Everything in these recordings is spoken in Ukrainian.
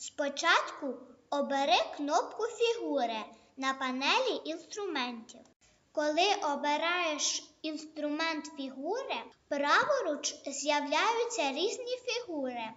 Спочатку обери кнопку фігури на панелі інструментів. Коли обираєш інструмент фігури, праворуч з'являються різні фігури.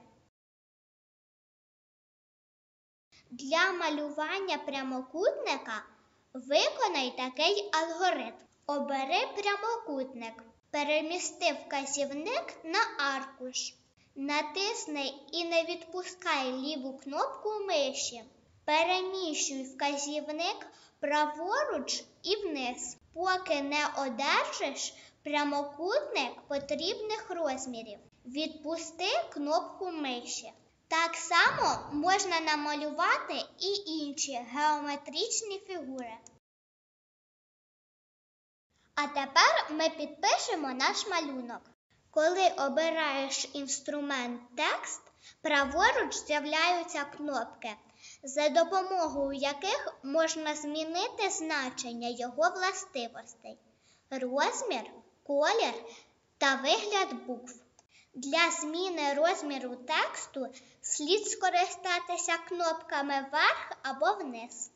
Для малювання прямокутника виконай такий алгоритм. Обери прямокутник, перемісти вказівник на аркуш. Натисни і не відпускай ліву кнопку миші. Переміщуй вказівник праворуч і вниз, поки не одержиш прямокутник потрібних розмірів. Відпусти кнопку миші. Так само можна намалювати і інші геометричні фігури. А тепер ми підпишемо наш малюнок. Коли обираєш інструмент текст, праворуч з'являються кнопки, за допомогою яких можна змінити значення його властивостей, розмір, колір та вигляд букв. Для зміни розміру тексту слід скористатися кнопками вверх або вниз.